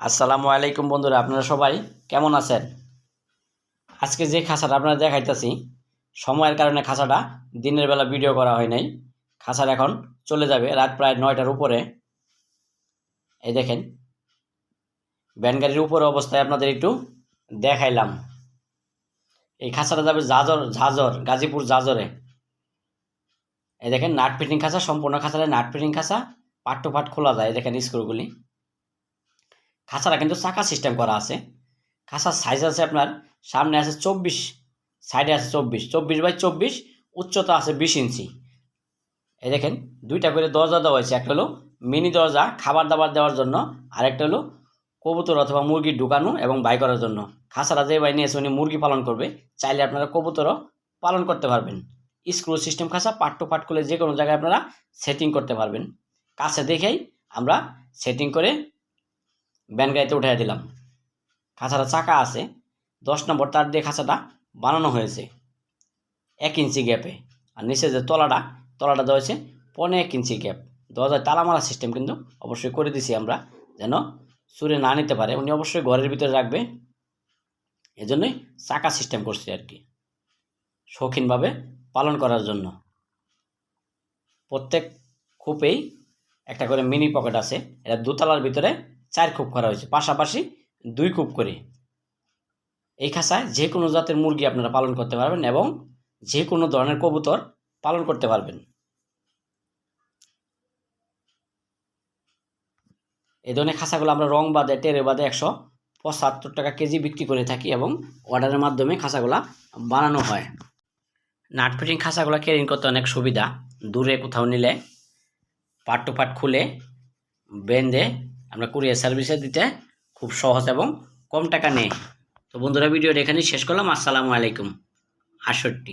আসসালামু আলাইকুম বন্ধুরা, আপনারা সবাই কেমন আছেন? আজকে যে খাঁচাটা আপনারা দেখাইতেছি, সময়ের কারণে খাঁচাটা দিনের বেলা ভিডিও করা হয় নাই। খাঁচাটা এখন চলে যাবে রাত প্রায় নয়টার উপরে। এই দেখেন, ভ্যান গাড়ির উপরে অবস্থায় আপনাদের একটু দেখাইলাম। এই খাঁচাটা যাবে জাজর ঝাজর গাজীপুর জাজরে এই দেখেন, নাট ফিটিং খাঁচা, সম্পূর্ণ খাঁচাটা নাট ফিটিং খাঁচা পাট টু পাট খোলা যায়। দেখেন, স্ক্রুগুলি। খাঁচাটা কিন্তু চাকা সিস্টেম করা আছে। খাঁচার সাইজ আছে আপনার, সামনে আছে চব্বিশ সাইডে আছে চব্বিশ চব্বিশ বাই চব্বিশ, উচ্চতা আছে বিশ ইঞ্চি। এই দেখেন, দুইটা করে দরজা দেওয়া হয়েছে, একটা হলো মিনি দরজা, খাবার দাবার দেওয়ার জন্য, আরেকটা হলো কবুতর অথবা মুরগি ঢুকানো এবং বাই করার জন্য। খাঁচারা যে বাই নিয়েছে, উনি মুরগি পালন করবে, চাইলে আপনারা কবুতরও পালন করতে পারবেন। স্ক্রু সিস্টেম খাঁচা, পাট টু পাট করলে যে কোনো জায়গায় আপনারা সেটিং করতে পারবেন। কাছে দেখেই আমরা সেটিং করে ব্যান গাড়িতে উঠে দিলাম। খাঁচাটা চাকা আছে, দশ নম্বর তার দিয়ে খাঁচাটা বানানো হয়েছে এক ইঞ্চি গ্যাপে। আর নিচে যে তলাটা তলাটা দেওয়া হয়েছে পনে এক ইঞ্চি গ্যাপ। দরজায় তালা মারা সিস্টেম কিন্তু অবশ্যই করে দিছি আমরা যেন সুরে না নিতে পারে। উনি অবশ্যই ঘরের ভিতরে রাখবে। এজন্যই চাকা সিস্টেম করছি আর কি, শৌখিনভাবে পালন করার জন্য। প্রত্যেক খোপেই একটা করে মিনি পকেট আছে, এটা দোতলার ভিতরে চার কূপ করা হয়েছে। পাশাপাশি দুই কূপ করে। এই খাঁচায় যে কোনো জাতের মুরগি আপনারা পালন করতে পারবেন এবং যে কোনো ধরনের কবুতর পালন করতে পারবেন। এই ধরনের খাঁচাগুলো আমরা রং বাদে, টেরে বাদে একশো পঁচাত্তর টাকা কেজি বিক্রি করে থাকি এবং অর্ডারের মাধ্যমে খাঁচাগুলা বানানো হয়। নাট ফিটিং খাঁচাগুলো ক্যারিং করতে অনেক সুবিধা। দূরে কোথাও নিলে পার্ট টু পাট খুলে, বেঁধে আমরা কুরিয়ার সার্ভিসে দিতে খুব সহজ এবং কম টাকা নেই। তো বন্ধুরা, ভিডিওটা এখানেই শেষ করলাম। আসসালামু আলাইকুম। আটষট্টি।